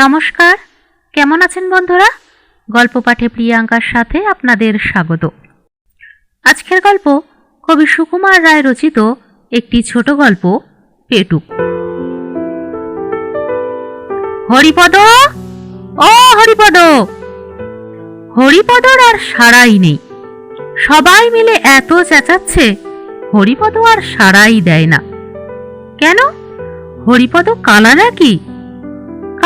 নমস্কার। কেমন আছেন বন্ধুরা? গল্প পাঠে প্রিয়াঙ্কার সাথে আপনাদের স্বাগত। আজকের গল্প কবি সুকুমার রায় রচিত একটি ছোট গল্প পেটুক হরিপদ? ও হরিপদ! হরিপদর আর সারাই নেই। সবাই মিলে এত চেঁচাচ্ছে, হরিপদ আর সারাই দেয় না। কেন? হরিপদ কালা নাকি?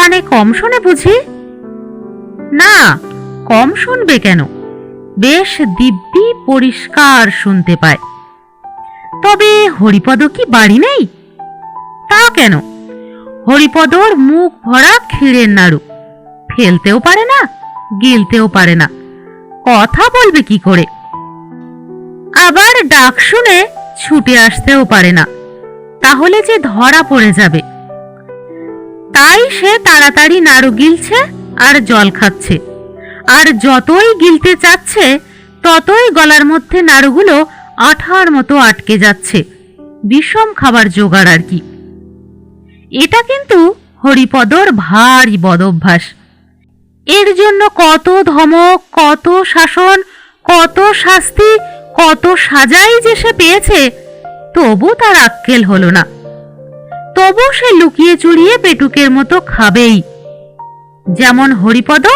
কানে কম শোনে বুঝি? না, কম শুনবে কেন? বেশ দিব্যি পরিষ্কার শুনতে পায়। তবে হরিপদ কি বাড়ি নেই? তা কেন? হরিপদর মুখ ভরা ক্ষীরের নাড়ু। ফেলতেও পারে না, গিলতেও পারে না। কথা বলবে কি করে? আবার ডাক শুনে ছুটে আসতেও পারে না। তাহলে যে ধরা পড়ে যাবে। তাই সে তাড়াতাড়ি নাড়ু গিলছে আর জল খাচ্ছে। আর যতই গিলতে চাচ্ছে, ততই গলার মধ্যে নাড়ুগুলো আঠার মতো আটকে যাচ্ছে। বিষম খাবার জোগাড় আর কি। এটা কিন্তু হরিপদর ভারী বদভ্যাস। এর জন্য কত ধমক, কত শাসন, কত শাস্তি, কত সাজাই যে সে পেয়েছে, তবু তার আক্কেল হলো না। তবু সে লুকিয়ে চুরিয়ে পেটুকের মতো খাবেই। যেমন হরিপদ,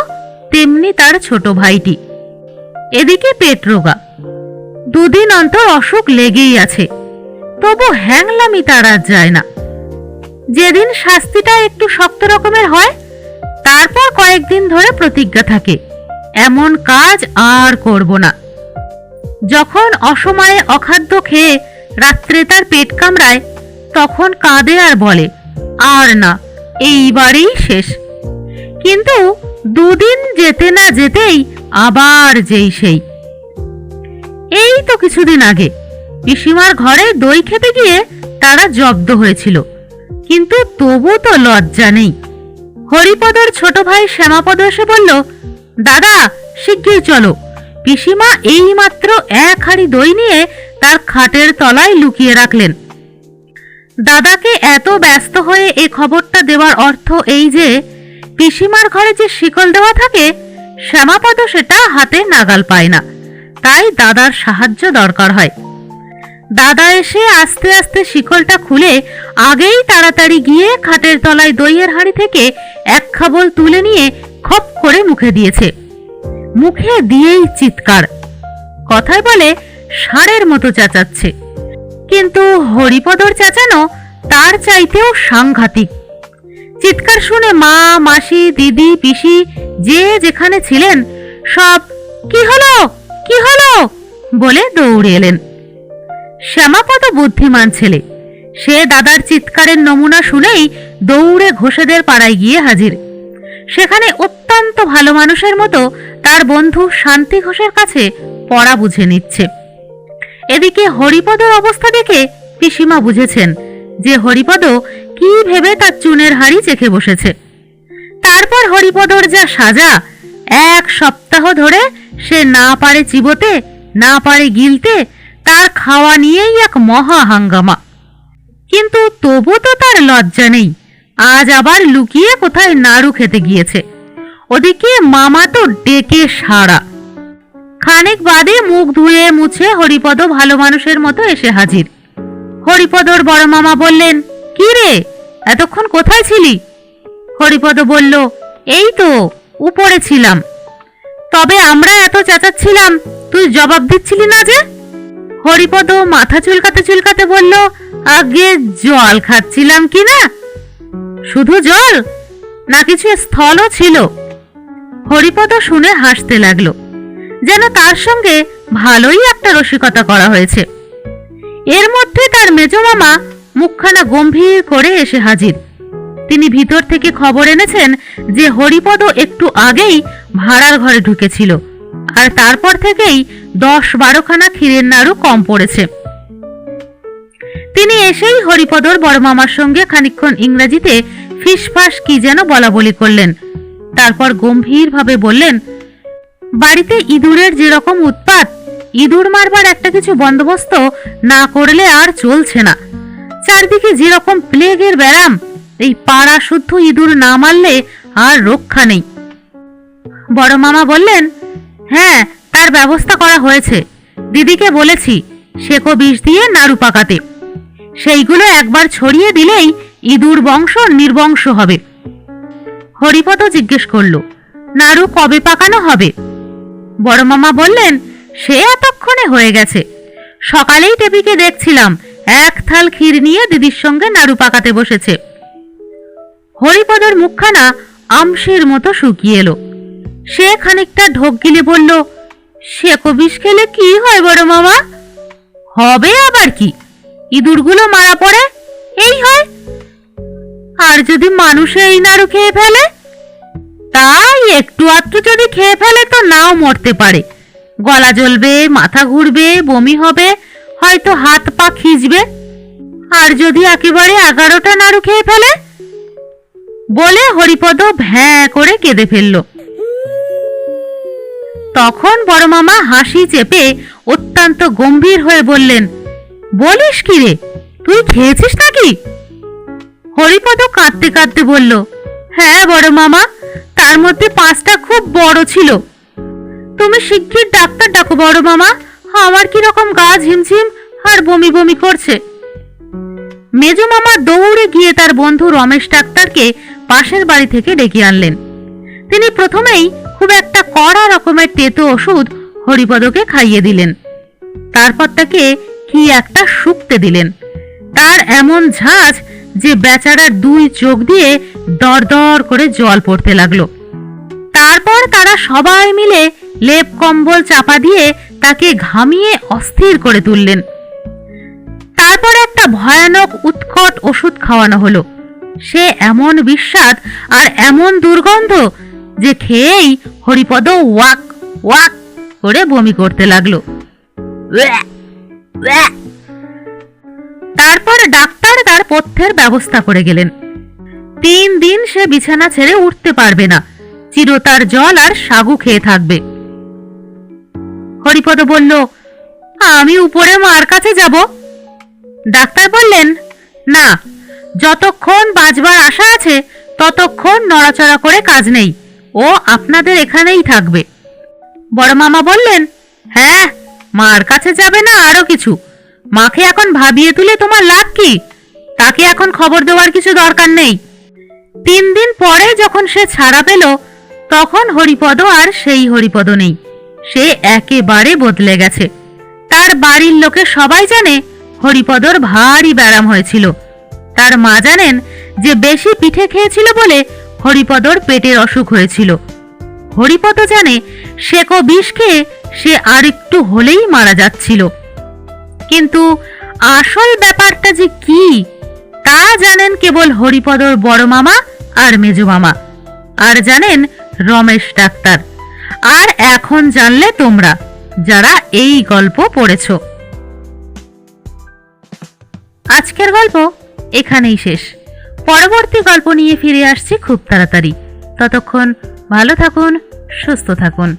তেমনি তার ছোট ভাইটি। এদিকে পেট রোগা দুদিন অন্তর অসুখ লেগেই আছে। তবু হ্যাংলামি তার আর যায় না। যেদিন শাস্তিটা একটু শক্ত রকমের হয়, তারপর কয়েকদিন ধরে প্রতিজ্ঞা থাকে, এমন কাজ আর করব না। যখন অসময়ে অখাদ্য খেয়ে রাত্রে তার পেট কামড়ায় তখন কাঁদে আর বলে, আর না, এইবারেই শেষ। কিন্তু দুদিন যেতে না যেতেই আবার যেই সেই। এই তো কিছুদিন আগে, পিসিমার ঘরে দই খেতে গিয়ে তারা জব্দ হয়েছিল। কিন্তু তবু তো লজ্জা নেই। হরিপদর ছোট ভাই শ্যামাপদ এসে বলল, দাদা শিগগির চলো। পিসিমা এইমাত্র এক হাড়ি দই নিয়ে তার খাটের তলায় লুকিয়ে রাখলেন। দাদাকে এত ব্যস্ত হয়ে এ খবরটা দেওয়ার অর্থ এই যে, পিসিমার ঘরে যে শিকল দেওয়া থাকে শ্যামাপদ সেটা হাতে নাগাল পায় না। তাই দাদার সাহায্য দরকার হয়। দাদা এসে আস্তে আস্তে শিকলটা খুলে আগেই তাড়াতাড়ি গিয়ে খাটের তলায় দইয়ের হাঁড়ি থেকে এক খাবল তুলে নিয়ে খপ করে মুখে দিয়েছে। মুখে দিয়েই চিৎকার। কথায় বলে ষাঁড়ের মতো চেঁচাচ্ছে। কিন্তু হরিপদর চেঁচানো তার চাইতেও সাংঘাতিক। চিৎকার শুনে মা, মাসি, দিদি, পিসি, যে যেখানে ছিলেন, সব, কি হলো? কি হলো? বলে দৌড়ে এলেন। শ্যামাপদ বুদ্ধিমান ছেলে, সে দাদার চিৎকারের নমুনা শুনেই দৌড়ে ঘোষেদের পাড়ায় গিয়ে হাজির। সেখানে অত্যন্ত ভালো মানুষের মতো তার বন্ধু শান্তি ঘোষের কাছে পড়া বুঝে নিচ্ছে। এদিকে হরিপদর অবস্থা দেখে পিসিমা বুঝেছেন যে হরিপদ কি ভেবে তার চুনের হাড়ি চেখে বসেছে। তারপর হরিপদর যা সাজা, এক সপ্তাহ ধরে সে না পারে চিবোতে, না পারে গিলতে, তার খাওয়া নিয়েই এক মহা হাঙ্গামা। কিন্তু তবু তো তার লজ্জা নেই, আজ আবার লুকিয়ে কোথায় নাড়ু খেতে গিয়েছে। ওদিকে মামা তো ডেকে সারা খানিক বাদে মুখ ধুয়ে মুছে হরিপদ ভালো মানুষের মতো এসে হাজির। হরিপদর বড় মামা বললেন, কি রে, এতক্ষণ কোথায় ছিলি? হরিপদ বলল, এই তো, উপরে ছিলাম। তবে আমরা এত চেঁচাচ্ছিলাম, তুই জবাব দিচ্ছিলি না যে? হরিপদ মাথা চুলকাতে চুলকাতে বলল, আগে জল খাচ্ছিলাম কি না? শুধু জল? না কিছু স্থলও ছিল? হরিপদ শুনে হাসতে লাগল। যেন তার সঙ্গে ভালোই একটা রসিকতা করা হয়েছে। এর মধ্যে তার মেজমামা মুখখানা গম্ভীর করে এসে হাজির। তিনি ভিতর থেকে খবর এনেছেন যে হরিপদ একটু আগেই ভাড়ার ঘরে ঢুকেছিল, আর তারপর থেকেই দশ বারোখানা ক্ষীরের নাড়ু কম পড়েছে। তিনি এসেই হরিপদর বড় মামার সঙ্গে খানিকক্ষণ ইংরেজিতে ফিসফাস কি যেন বলা বলি করলেন। তারপর গম্ভীরভাবে বললেন বাড়িতে ইঁদুরের যেরকম উৎপাত, ইঁদুর মারবার একটা কিছু বন্দোবস্ত না করলে আর চলছে না। চারদিকে যেরকম প্লেগের ব্যারাম এই পাড়া শুদ্ধ ইঁদুর না মারলে আর রক্ষা নেই। বড় মামা বললেন হ্যাঁ তার ব্যবস্থা করা হয়েছে। দিদিকে বলেছি সেকো বিষ দিয়ে নাড়ু পাকাতে। সেইগুলো একবার ছড়িয়ে দিলেই ইঁদুর বংশ নির্বংশ হবে। হরিপদ জিজ্ঞেস করল, নাড়ু কবে পাকানো হবে? বড় মামা বললেন, সে এতক্ষণে হয়ে গেছে। সকালেই টেপিকে দেখছিলাম, এক থাল ক্ষীর নিয়ে দিদির সঙ্গে নাড়ু পাকাতে বসেছে। হরিপদর মুখখানা আমসের মতো শুকিয়ে এলো। সে খানিকটা ঢোক গিলে বলল শেকো বিষ খেলে কি হয় বড় মামা? হবে আবার কি? ইঁদুরগুলো মারা পড়ে, এই হয়। আর যদি মানুষে এই নাড়ু খেয়ে ফেলে একটু আধটু যদি খেয়ে ফেলে তো নাও মরতে পারে। গলা জ্বলবে, মাথা ঘুরবে, বমি হবে, হয়তো হাত পা খিঁচবে। আর যদি একেবারে এগারোটা নাড়ু খেয়ে ফেলে? বলে হরিপদ ভ্যাঁ করে কেঁদে ফেলল। তখন বড় মামা হাসি চেপে অত্যন্ত গম্ভীর হয়ে বললেন, বলিস কি রে, তুই খেয়েছিস নাকি? হরিপদ কাঁদতে কাঁদতে বলল হ্যাঁ বড় মামা তার মধ্যে পাঁচটা খুব বড় ছিল। তুমি শিগগির ডাক্তার ডাকো বড় মামা। আমার কি রকম গা ঝিমঝিম আর বমি বমি করছে? মেজো মামা দৌড়ে গিয়ে তার বন্ধু রমেশ ডাক্তারকে পাশের বাড়ি থেকে ডেকে আনলেন। তিনি প্রথমেই খুব একটা কড়া রকমের তেতো ওষুধ হরিপদকে খাইয়ে দিলেন। তারপর তাকে কি একটা শুকতে দিলেন। তার এমন ঝাঁজ যে বেচারার দুই চোখ দিয়ে দরদর করে জল পড়তে লাগল। তারপর তারা সবাই মিলে লেপ কম্বল চাপা দিয়ে তাকে ঘামিয়ে অস্থির করে তুললেন। তারপর একটা ভয়ানক উৎকট ওষুধ খাওয়ানো হলো। সে এমন বিস্বাদ আর এমন দুর্গন্ধ যে খেয়েই হরিপদ ওয়াক ওয়াক করে বমি করতে লাগল। তারপর ডাক্তার তার পথ্যের ব্যবস্থা করে গেলেন। তিন দিন সে বিছানা ছেড়ে উঠতে পারবে না। চিরতার জল আর সাগু খেয়ে থাকবে। হরিপদ বলল, আমি উপরে মার কাছে যাব? ডাক্তার বললেন, না, যতক্ষণ বাঁচবার আশা আছে, ততক্ষণ নড়াচড়া করে কাজ নেই। ও আপনাদের এখানেই থাকবে। বড় মামা বললেন হ্যাঁ মার কাছে যাবে না আরও কিছু। মাকে এখন ভাবিয়ে তুলে তোমার লাভ কি? তাকে এখন খবর দেওয়ার কিছু দরকার নেই। তিন দিন পরে যখন সে ছাড়া পেল, তখন হরিপদ আর সেই হরিপদ নেই। সে একেবারে বদলে গেছে। তার বাড়ির লোকে সবাই জানে হরিপদর ভারী ব্যারাম হয়েছিল। তার মা জানেন যে বেশি পিঠে খেয়েছিল বলে হরিপদর পেটের অসুখ হয়েছিল। হরিপদ জানে শেকো বিষ খেয়ে সে আর একটু হলেই মারা যাচ্ছিল। কিন্তু আসল ব্যাপারটা যে কি তা জানেন কেবল হরিপদর বড় মামা আর মেজো মামা। আর জানেন রমেশ ডাক্তার। আর এখন জানলে তোমরা, যারা এই গল্প পড়েছ। আজকের গল্প এখানেই শেষ। পরবর্তী গল্প নিয়ে ফিরে আসছি খুব তাড়াতাড়ি। ততক্ষণ ভালো থাকুন, সুস্থ থাকুন।